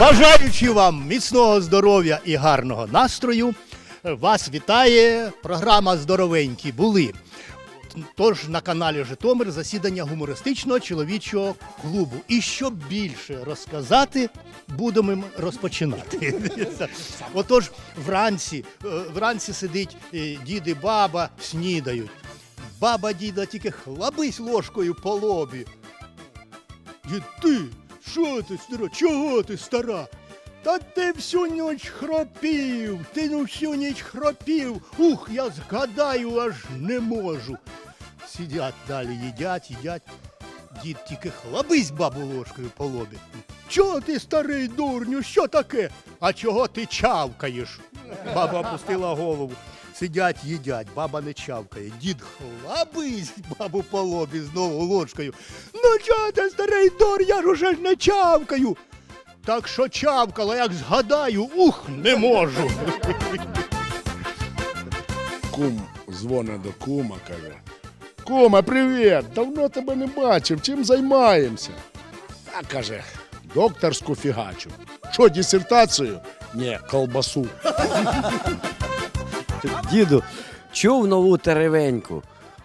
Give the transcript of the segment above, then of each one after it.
Бажаючи вам міцного здоров'я і гарного настрою, вас вітає програма Здоровенькі були. Тож на каналі Житомир засідання гумористичного чоловічого клубу. І щоб більше розказати, будемо розпочинати. Отож, вранці, е, вранці сидить е, дід і баба, снідають. Баба діда тільки хлабись ложкою по лобі. Дід, ти, що ти, стара? Чого ти, стара? Та ти всю ніч хропів, ти ну всю ніч хропів. Ух, я згадаю, аж не можу. Сидять далі, їдять, їдять. Дід тільки хлабись бабу ложкою по лобі. Чого ти, старий дурню, що таке? А чого ти чавкаєш? Баба опустила голову. Сидять, їдять, баба не чавкає. Дід хлабись бабу по лобі знову ложкою. Ну чого ти, старий дур, я ж уже не чавкаю. Так що чавкала, як згадаю, ух, не можу. Кум дзвонить до кума, каже. Кума, привіт! Давно тебе не бачив. Чим займаємося? А каже, докторську фігачу. Що, дисертацію? Ні, колбасу. Діду, чув нову теревеньку.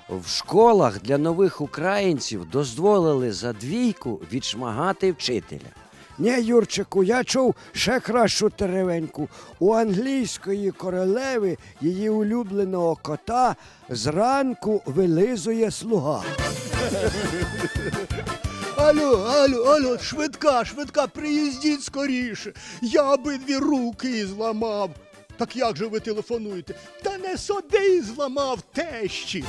В школах для нових українців дозволили за двійку відшмагати вчителя. Ні, Юрчику, я чув ще кращу теревеньку. У англійської королеви її улюбленого кота зранку вилизує слуга. Алло, алло, алло, швидка, швидка, приїздіть скоріше. Я обидві руки зламав. Так як же ви телефонуєте? Та не собі зламав тещі.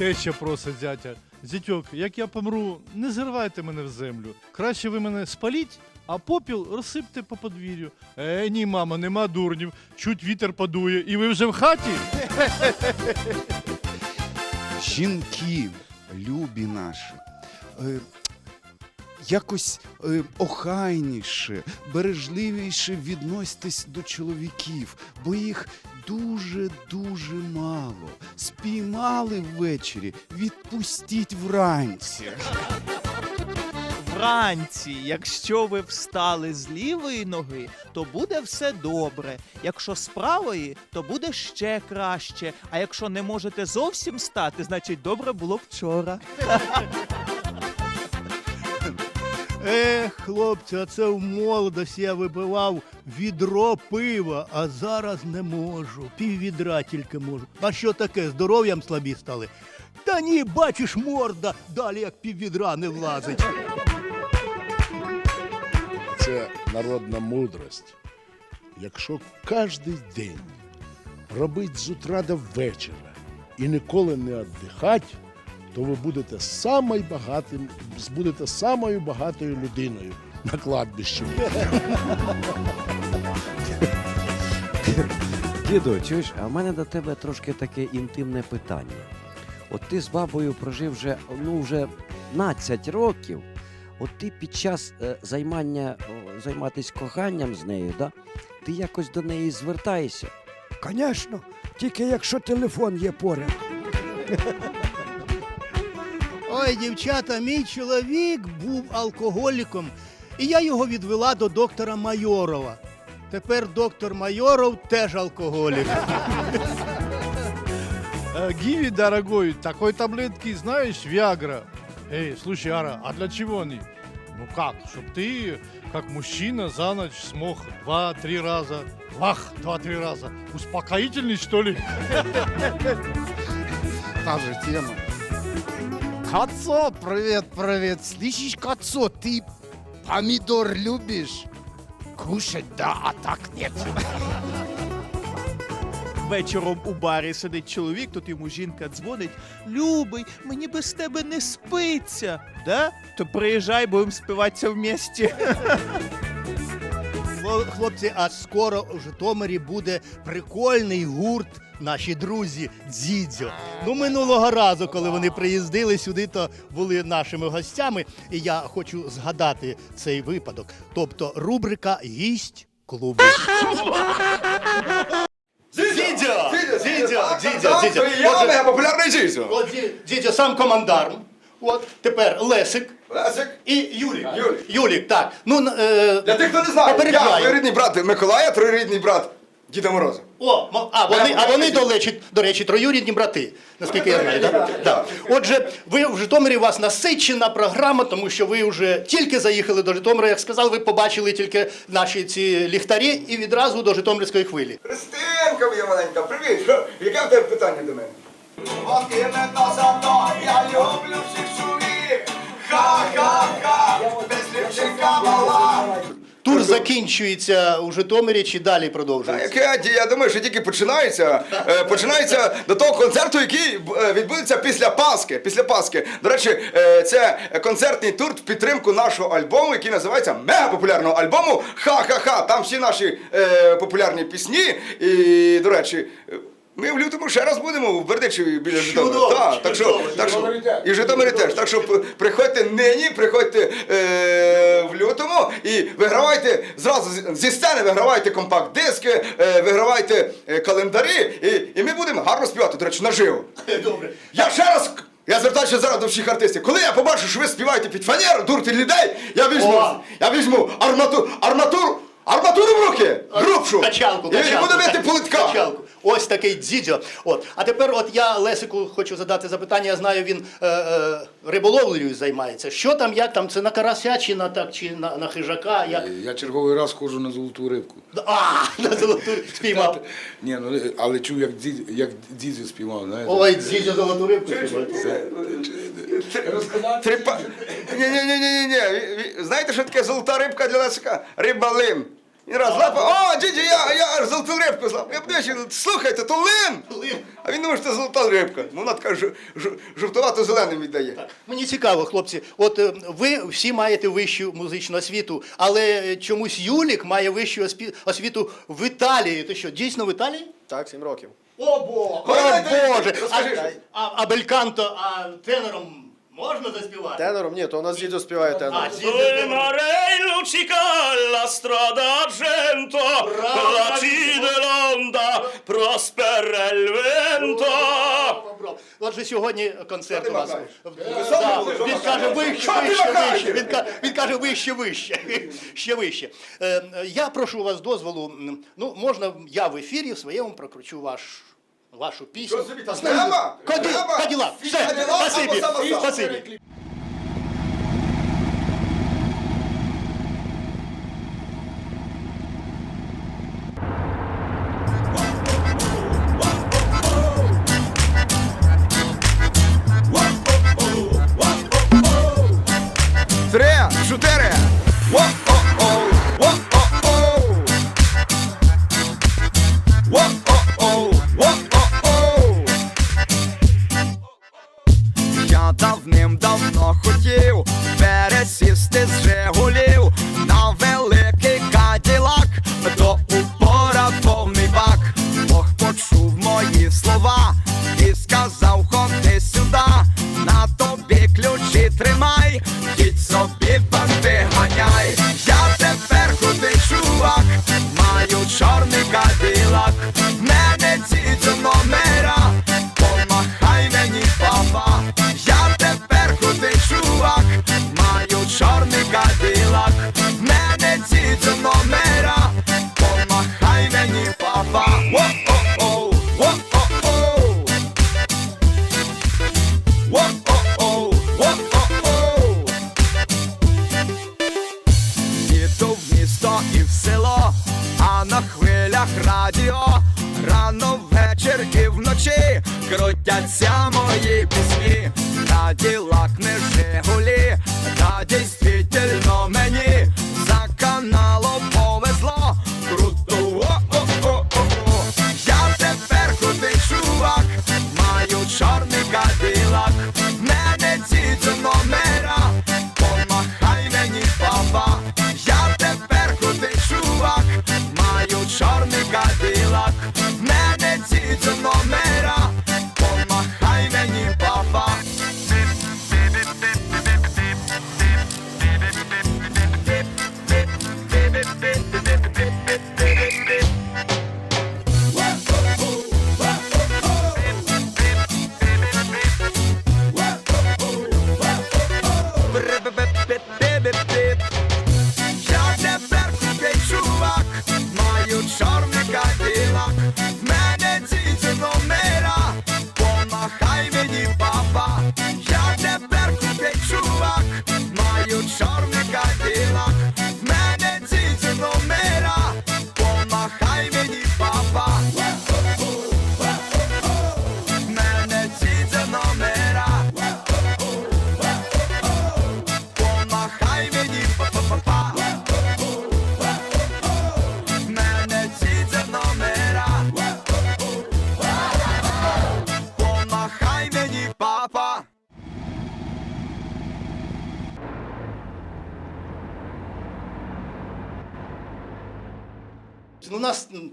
Те, що просить зятя. Зятьок, як я помру, не зривайте мене в землю. Краще ви мене спаліть, а попіл розсипте по подвір'ю. Е, ні, мама, нема дурнів. Чуть вітер подує, і ви вже в хаті. жінки, любі наші, е, якось е, охайніше, бережливіше відноситесь до чоловіків, бо їх дуже-дуже мало. Спіймали ввечері, відпустіть вранці. Вранці, якщо ви встали з лівої ноги, то буде все добре. Якщо з правої, то буде ще краще. А якщо не можете зовсім стати, значить добре було вчора. Ех, хлопці, це в молодості я випивав відро пива, а зараз не можу. Пів відра тільки можу. А що таке? Здоров'ям слабі стали? Та ні, бачиш, морда, далі як пів відра не влазить. Це народна мудрость. Якщо кожен день робить з утра до вечора і ніколи не віддихати, то ви будете багатим, будете самою багатою людиною на кладбищі. Діду, чуєш, а в мене до тебе трошки таке інтимне питання. От ти з бабою прожив вже, ну, вже 15 років. От ти під час е, займання, о, займатися коханням з нею, да? ти якось до неї звертаєшся. Звісно, тільки якщо телефон є поряд Ой, дівчата, мій чоловік був алкоголіком, і я його відвела до доктора Майорова. Тепер доктор Майоров теж алкоголік. Э, Гиви, дорогой, такой таблетки, знаешь, Виагра. Эй, слушай, Ара, а для чего они? Ну как, чтоб ты, как мужчина, за ночь смог два-три раза, вах, два-три раза. Успокоительный, что ли? Та же тема. Кацо, привет, привет. Слышишь, Кацо, ты помидор любишь? Кушать, да, а так нет. Вечором у барі сидить чоловік, тут йому жінка дзвонить. Любий, мені без тебе не спиться. Да? То приїжджай, будемо співатися в місті. Хлопці, а скоро у Житомирі буде прикольний гурт. Наші друзі Дзідзьо. Ну минулого разу, коли вони приїздили сюди, то були нашими гостями. І я хочу згадати цей випадок. Тобто рубрика Гість клубу. Дзідзьо! Дзідзьо! Дзідзьо! Дзідзьо! Я популярний Ді- Дідьо сам командарм. От тепер Лесик Лесик. і Юлік. Юлік. Юлік, так. Ну е, Для тих, хто не знає, я троюрідний брат Миколая, троюрідний брат Діда Мороза. О, мо- а вони, а вони до речі, до речі, троюрідні брати, наскільки я знаю. Так? Так. Отже, ви в Житомирі у вас насичена програма, тому що ви вже тільки заїхали до Житомира, як сказав, ви побачили тільки наші ці ліхтарі і відразу до Житомирської хвилі. Христинка моя маленька, привіт. Що? Яке в тебе питання до мене? От іменно за то я люблю всіх чоловік. Ха-ха-ха, без лівчинка мала. Тур закінчується у Житомирі чи далі продовжується? яке, я думаю, що тільки починається. Е, Починається до того концерту, який е, відбудеться після Пасхи. Після Пасхи. До речі, е, це концертний тур в підтримку нашого альбому, який називається мега популярного альбому Ха-ха-ха. Там всі наші е, популярні пісні. І, до речі. Ми в лютому ще раз будемо в Бердичеві біля Житомира. Так, так що, так що, і в Житомирі теж. Так що приходьте нині, приходьте е, в лютому і вигравайте зразу зі сцени, вигравайте компакт-диски, е, вигравайте е, календарі, і, і ми будемо гарно співати, до речі, наживо. Добре. Я ще раз. Я звертаюся зараз до всіх артистів. Коли я побачу, що ви співаєте під фанеру, дурите людей, я візьму, я візьму арматуру, арматуру, арматуру в руки, грубшу, Качалку, і качалку. буду бити по качалку. Ось такий дзідзьо. От. А тепер от я Лесику хочу задати запитання. Я знаю, він е, е, риболовлею займається. Що там, як там? Це на карася чи на так, чи на, на хижака? Як? Я черговий раз ходжу на золоту рибку. А, на золоту спіймав. Ні, ну але чув, як дід, як дідзю співав, знаєте. Ой, дзідзьо золоту рибку спіймав. Трипа... Ні, ні, ні, ні, ні, ні. Знаєте, що таке золота рибка для Лесика? Риба лин. Він раз лапа, о, діді, я, я золоту рибку злапав. Я подивився, слухайте, то лин. А він думає, що це золота рибка. Ну, вона така жу- жу- жовтувато-зеленим віддає. Мені цікаво, хлопці. От е, ви всі маєте вищу музичну освіту, але чомусь Юлік має вищу оспі- освіту в Італії. Ти що, дійсно в Італії? Так, 7 років. О, Боже! розкажи А, щось. а, а бельканто, а тенором можна заспівати? Тенором? Ні, то у нас дідо співає А, тенором. marei luccica la strada argento, la cide prospera il vento. Отже, сьогодні концерт у вас. Да, Він каже вище, вище, вище. Він ка- Він каже вище, вище. Ще вище. Е, Я прошу у вас дозволу. м, Ну, можна я в ефірі в своєму прокручу ваш. Вашу пісню. Що собі там Знаю. треба? Кадила, Треба? Все, Каділак або спасибі. Самосад? Спасибі.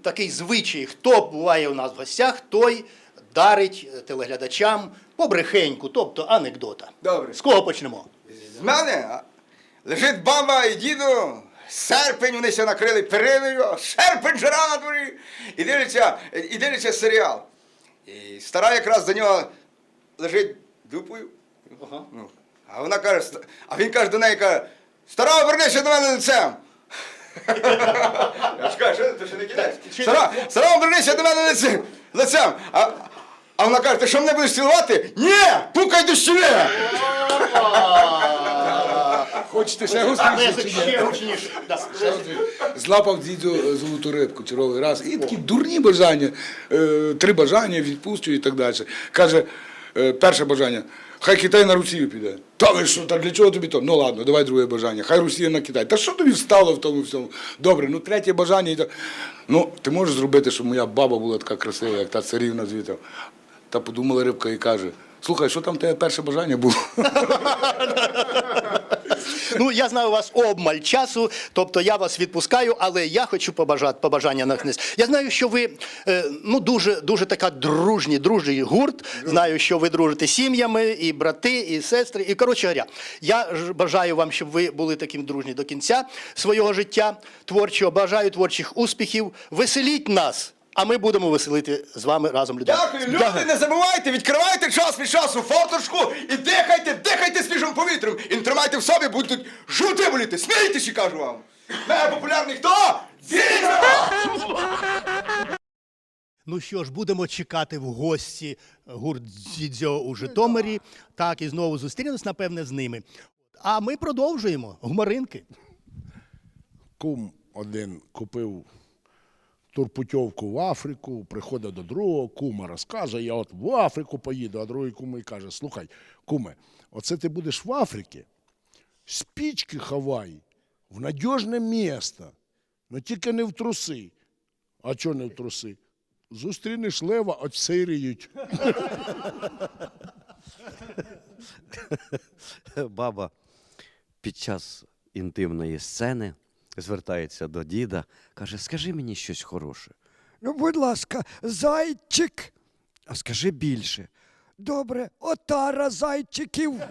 Такий звичай, хто буває у нас в гостях, той дарить е, телеглядачам побрехеньку, тобто анекдота. Добре. З кого почнемо? З мене лежить баба і діду, серпень вони ся накрили периною, серпень жара на дворі, і дивляться, і дивляться серіал. І стара якраз до нього лежить дупою. Ну, а вона каже, а він каже до неї, каже, стара, обернися до мене лицем. Я ж кажу, що ти ще не кидаєш? Стара, стара, обернися до мене лицем. лицем. А, а вона каже, ти що мене будеш цілувати? Ні, пукай до щіле. Хочете ще гучніше. Да. Злапав дідю золоту рибку черговий раз. І такі дурні бажання, е, три бажання, відпустю і так далі. Каже, е, перше бажання. Хай Китай на Росію піде. Та ви що, та для чого тобі то? Ну ладно, давай друге бажання. Хай Росія на Китай. Та що тобі стало в тому всьому? Добре, ну третє бажання. і так. Ну, ти можеш зробити, щоб моя баба була така красива, як та царівна звідти. Та подумала рибка і каже: слухай, що там тебе перше бажання було? Ну, я знаю, у вас обмаль часу, тобто я вас відпускаю, але я хочу побажати побажання на князь. Я знаю, що ви е, ну, дуже, дуже така дружні, дружній гурт. Знаю, що ви дружите сім'ями, і брати, і сестри. І коротше говоря, я ж бажаю вам, щоб ви були таким дружні до кінця свого життя творчого. Бажаю творчих успіхів. Веселіть нас, а ми будемо веселити з вами разом людей. Дякую, люди, не забувайте, відкривайте час від часу форточку і дихайте, дихайте свіжим повітрям. І не тримайте в собі, будуть жути боліти. Смійтеся, кажу вам. Мега популярний хто? Дідо! Ну що ж, будемо чекати в гості гурт Дзідзьо у Житомирі. Так, і знову зустрінемось, напевне, з ними. А ми продовжуємо. Гумаринки. Кум один купив турпутьовку в Африку, приходить до другого кума, розказує, я от в Африку поїду, а другий кум і каже: слухай, куме, оце ти будеш в Африці, спічки ховай в надіжне місце, ну тільки не в труси. А чого не в труси? Зустрінеш лева, отсиріють. Баба під час інтимної сцени звертається до діда, каже: Скажи мені щось хороше. Ну, будь ласка, зайчик. А скажи більше. Добре, отара зайчиків.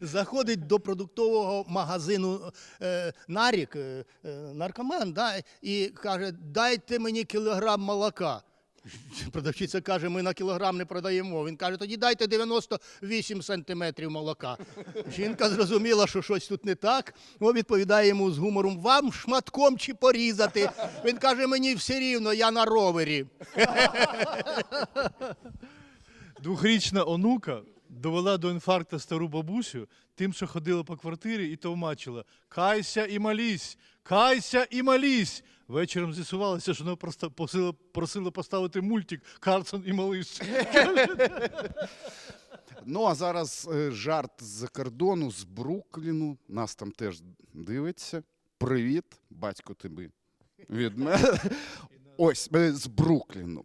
Заходить до продуктового магазину е, Нарік, е, е, наркоман, да, і каже: дайте мені кілограм молока. Продавчиця каже, ми на кілограм не продаємо. Він каже, тоді дайте 98 сантиметрів молока. Жінка зрозуміла, що щось тут не так. О, відповідає йому з гумором: вам шматком чи порізати. Він каже, мені все рівно, я на ровері. Двохрічна онука довела до інфаркту стару бабусю тим, що ходила по квартирі і товмачила Кайся і малісь, кайся і малісь. Вечором з'ясувалося, що вона просто просила, просила поставити мультик Карсон і малиш. Ну а зараз е, жарт з-за кордону, з Брукліну. Нас там теж дивиться. Привіт, батько тобі від мене. Ось е, з Брукліну.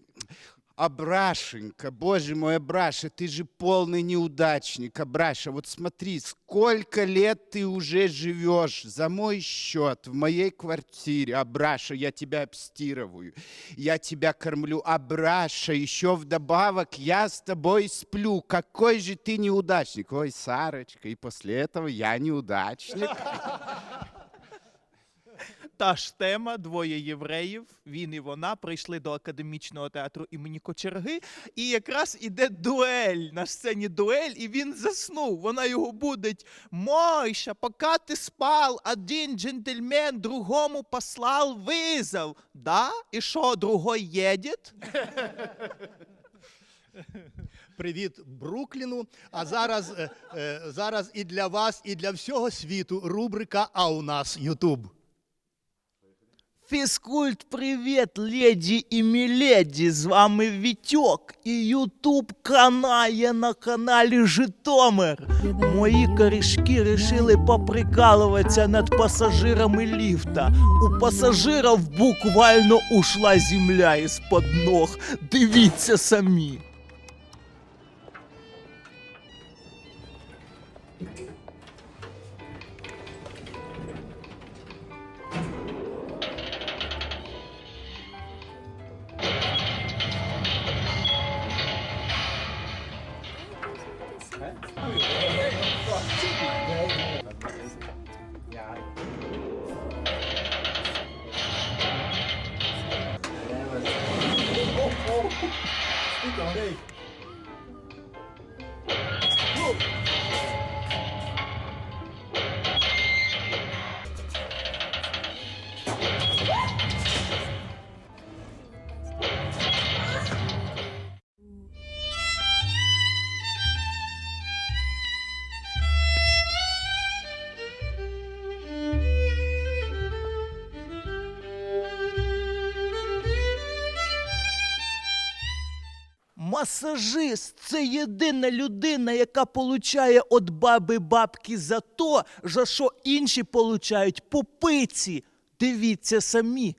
Абрашенька, боже мой, Абраша, ты же полный неудачник, Абраша. Вот смотри, сколько лет ты уже живешь за мой счет в моей квартире. Абраша, я тебя обстирываю, я тебя кормлю. Абраша, еще вдобавок я с тобой сплю. Какой же ты неудачник. Ой, Сарочка, и после этого я неудачник. Та ж тема, двоє євреїв, він і вона прийшли до академічного театру імені Кочерги, і якраз іде дуель на сцені дуель, і він заснув. Вона його будить. Мойша, поки ти спав, один джентльмен другому послав визов. Да? І що, другой їдет? Привіт Брукліну. А зараз, е, е, зараз і для вас, і для всього світу рубрика А у нас Ютуб. Фізкульт, привіт, леді і міледі, з вами Вітьок і Ютуб канає на каналі Житомир. Мої корішки рішили поприкалуватися над пасажирами ліфта. У пасажирів буквально ушла земля із-под ног. Дивіться самі. Масажист це єдина людина, яка получає від баби бабки за то, за що інші получають попиці. Дивіться самі.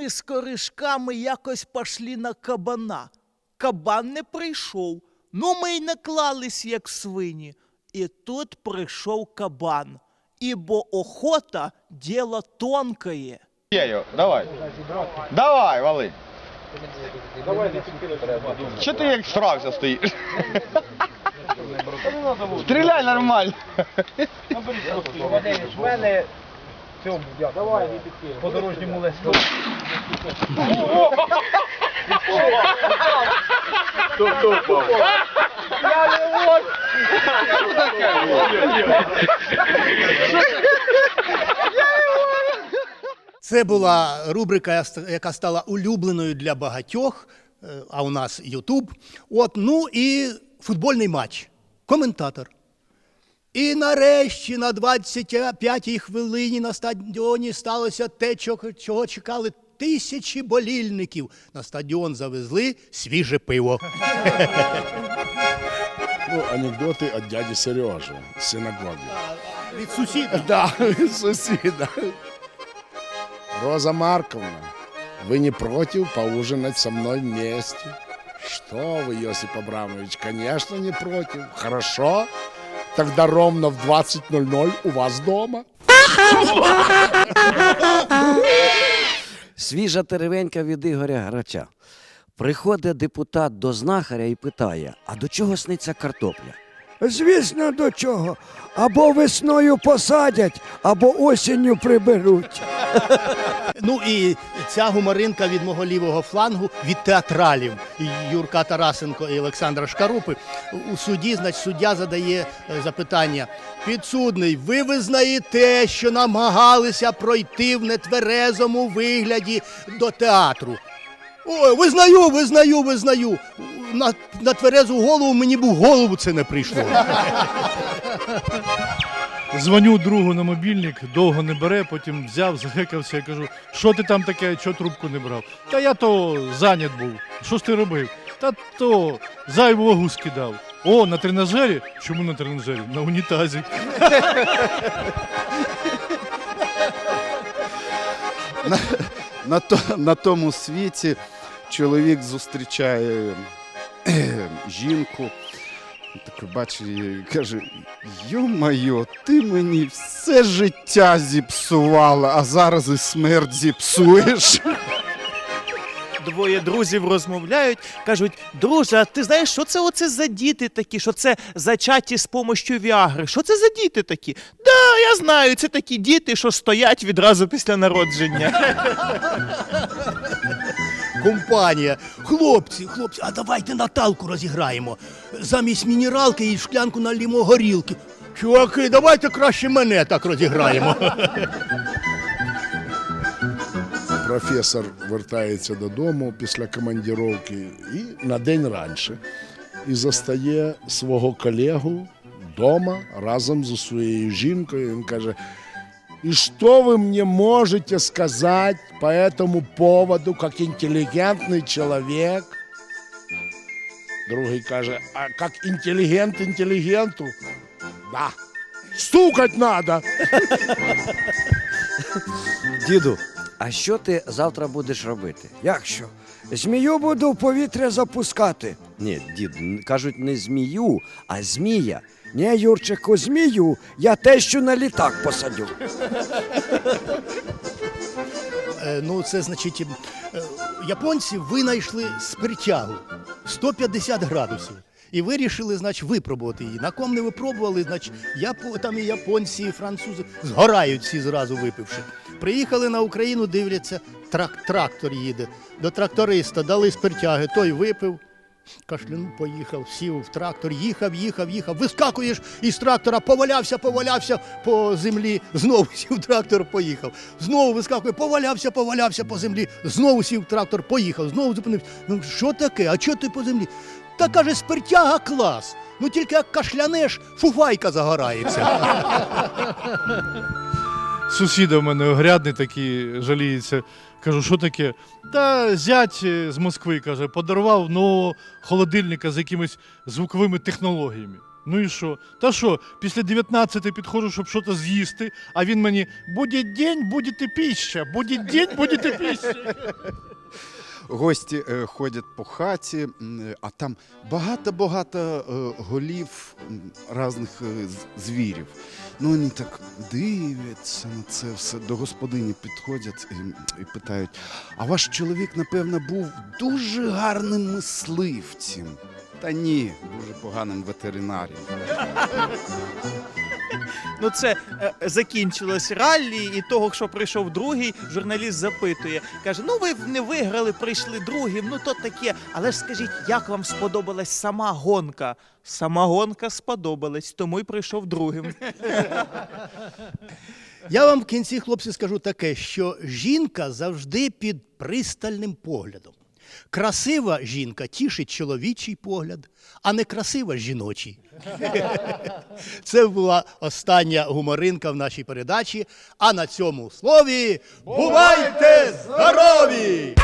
Ми з коришками якось пошли на кабана. Кабан не прийшов. Ну, ми й наклались, як свині. І тут прийшов кабан. Ібо охота діло тонкое. Давай. Давай, вали. Що ти як стрався стоїш? Стріляй нормально. Це була рубрика, яка стала улюбленою для багатьох, е, а у нас Ютуб. От, ну і футбольний матч. Коментатор. І нарешті на 25-й хвилині на стадіоні сталося те, чого, чого чекали тисячі болільників. На стадіон завезли свіже пиво. Ну, анекдоти від дяді Сережі з синагоги. Від сусіда. Да, сусіда. Роза Марковна, вы не против поужинать со мной вместе? Что вы, Йосип Абрамович, конечно, не против. Хорошо. Тогда ровно в 20.00 у вас дома. Свіжа теревенька від Ігоря Грача. Приходить депутат до знахаря і питає: а до чого сниться картопля? Звісно, до чого. Або весною посадять, або осінню приберуть. Ну і ця гуморинка від мого лівого флангу від театралів Юрка Тарасенко і Олександра Шкарупи. У суді, значить, суддя задає е, запитання. Підсудний, ви визнаєте, що намагалися пройти в нетверезому вигляді до театру. Ой, визнаю, визнаю, визнаю. На, на тверезу голову мені б в голову це не прийшло. Дзвоню другу на мобільник, довго не бере, потім взяв, захекався і кажу, що ти там таке, чого трубку не брав? Та я то зайнят був. Що ж ти робив? Та то зайву вагу скидав. О, на тренажері? Чому на тренажері? На унітазі. На, то, на тому світі чоловік зустрічає жінку. Так бачить її і каже: Йо-майо, ти мені все життя зіпсувала, а зараз і смерть зіпсуєш. Двоє друзів розмовляють, кажуть: друже, а ти знаєш, що це оце за діти такі? Що це зачаті з помощю Віагри? Що це за діти такі? Да, я знаю, це такі діти, що стоять відразу після народження. Компанія. Хлопці, хлопці, а давайте Наталку розіграємо. Замість мінералки і шклянку налімо горілки. Чуваки, давайте краще мене так розіграємо. Професор вертається додому після командіровки і на день раніше. І застає свого колегу вдома разом зі своєю жінкою. Він каже: І що ви мені можете сказати по этому поводу, як інтелігентний чоловік? Другий каже, а як інтелігент інтелігенту? Да. Стукать надо. Діду, а що ти завтра будеш робити? Як що? Змію буду в повітря запускати. Ні, дід, кажуть не змію, а змія. Ні, Юрчику, змію, я те, що на літак посадю. Е, ну, це значить, е, японці винайшли спиртягу 150 градусів. І вирішили, значить, випробувати її. На ком не випробували, значить, япо, там і японці, і французи згорають всі зразу випивши. Приїхали на Україну, дивляться, трак, трактор їде. До тракториста дали спиртяги, той випив. Кашлянув, поїхав, сів в трактор, їхав, їхав, їхав. Вискакуєш із трактора, повалявся, повалявся по землі, знову сів в трактор, поїхав. Знову вискакує, повалявся, повалявся по землі, знову сів в трактор, поїхав, знову зупинився. Ну що таке? А чого ти по землі? Та каже, спиртяга клас. Ну тільки як кашлянеш, фуфайка загорається. Сусіда в мене огрядний такий жаліється. Кажу, що таке? Та зять е, з Москви каже, подарував нового холодильника з якимись звуковими технологіями. Ну і що? Та що, після 19 підходжу, щоб щось з'їсти, а він мені буде день, буде піща, буде день, буде піща. Гості е, ходять по хаті, а там багато-багато е, голів різних е, звірів. Ну вони так дивляться на це все. До господині підходять і, і питають: а ваш чоловік, напевно, був дуже гарним мисливцем. Та ні, дуже поганим ветеринарієм. Ну це е, закінчилось раллі, і того, що прийшов другий, журналіст запитує. Каже: ну ви не виграли, прийшли другим, ну то таке. Але ж скажіть, як вам сподобалась сама гонка? Сама гонка сподобалась, тому й прийшов другим. Я вам в кінці, хлопці, скажу таке, що жінка завжди під пристальним поглядом. Красива жінка тішить чоловічий погляд, а не красива жіночий. Це була остання гуморинка в нашій передачі. А на цьому слові бувайте здорові!